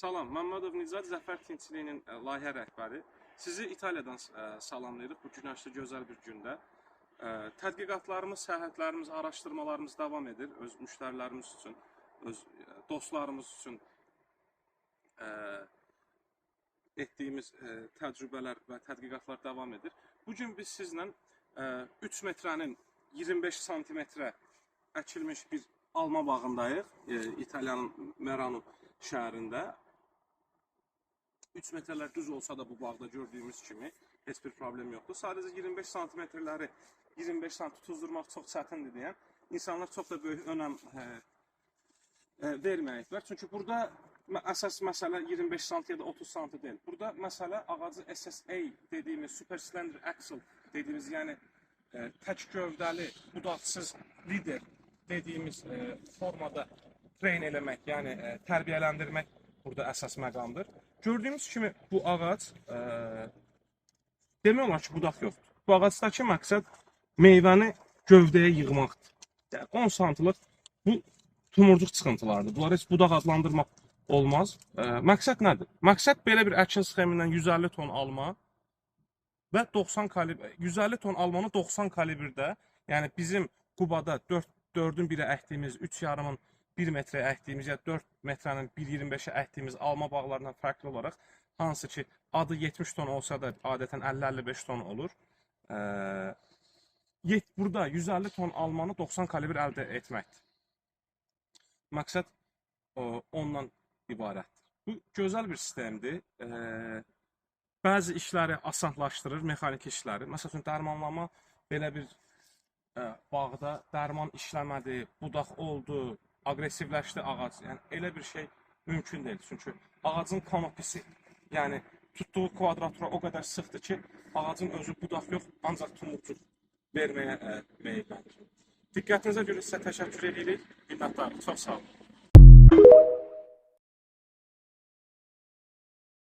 Salam, Məmmədov Nizad Zəfər Tinçiliyinin ə, layihə rəhbəri. Sizi İtaliyadan ə, salamlayırıq bu günəşli gözəl bir gündə. Ə, Tədqiqatlarımız, səyahətlərimiz, araşdırmalarımız davam edir öz müştərilərimiz üçün, öz dostlarımız üçün etdiyimiz təcrübələr və tədqiqatlar davam edir. Bu gün biz sizlə ə, 3 metrənin 25 santimetrə əkilmiş bir alma bağındayıq. E, İtaliyanın Merano şəhərində. 3 metrələr düz olsa da bu bağda gördüyümüz kimi heç bir problem yoxdur. Sadəcə 25 santimetrləri 25 sant tutuzdurmaq çox çətindir deyən insanlar çox da böyük önəm e, e, verməyiblər. Çünki burada əsas məsələ 25 sant ya da 30 sant deyil. Burada məsələ ağacı SSA dediyimiz Super Slender Axle dediyimiz, yəni e, tək gövdəli, budaqsız lider dediyimiz e, formada train eləmək, yəni e, tərbiyələndirmək burada əsas məqamdır. Gördüyümüz kimi bu ağac e, demək olar ki, budaq yoxdur. Bu ağacdakı məqsəd meyvəni gövdəyə yığmaqdır. Yəni 10 santlıq bu tumurcuq çıxıntılardır. Bunları heç budaq adlandırmaq olmaz. E, məqsəd nədir? Məqsəd belə bir əkin sxemindən 150 ton alma və 90 kalibr 150 ton almanı 90 kalibrdə, yəni bizim Qubada 4 4-ün 1-ə əkdiyimiz, 3 yarımın 1 metrə əkdiyimiz ya 4 metrənin 1.25-ə əkdiyimiz alma bağlarından fərqli olaraq hansı ki adı 70 ton olsa da adətən 50-55 ton olur. Yet burada 150 ton almanı 90 kalibr əldə etməkdir. Məqsəd o, ondan ibarətdir. Bu gözəl bir sistemdir. Ee, bəzi işləri asanlaşdırır, mexaniki işləri. Məsəl üçün dərmanlama belə bir ə, bağda dərman işləmədi, budaq oldu, aqressivləşdi ağac. Yəni elə bir şey mümkün deyil. Çünki ağacın kanopisi, yəni tutduğu kvadratura o qədər sıxdır ki, ağacın özü budaq yox, ancaq tumurcuq verməyə ə, meyillidir. Diqqətinizə görə sizə təşəkkür edirik. Minnətdarıq. Çox sağ olun.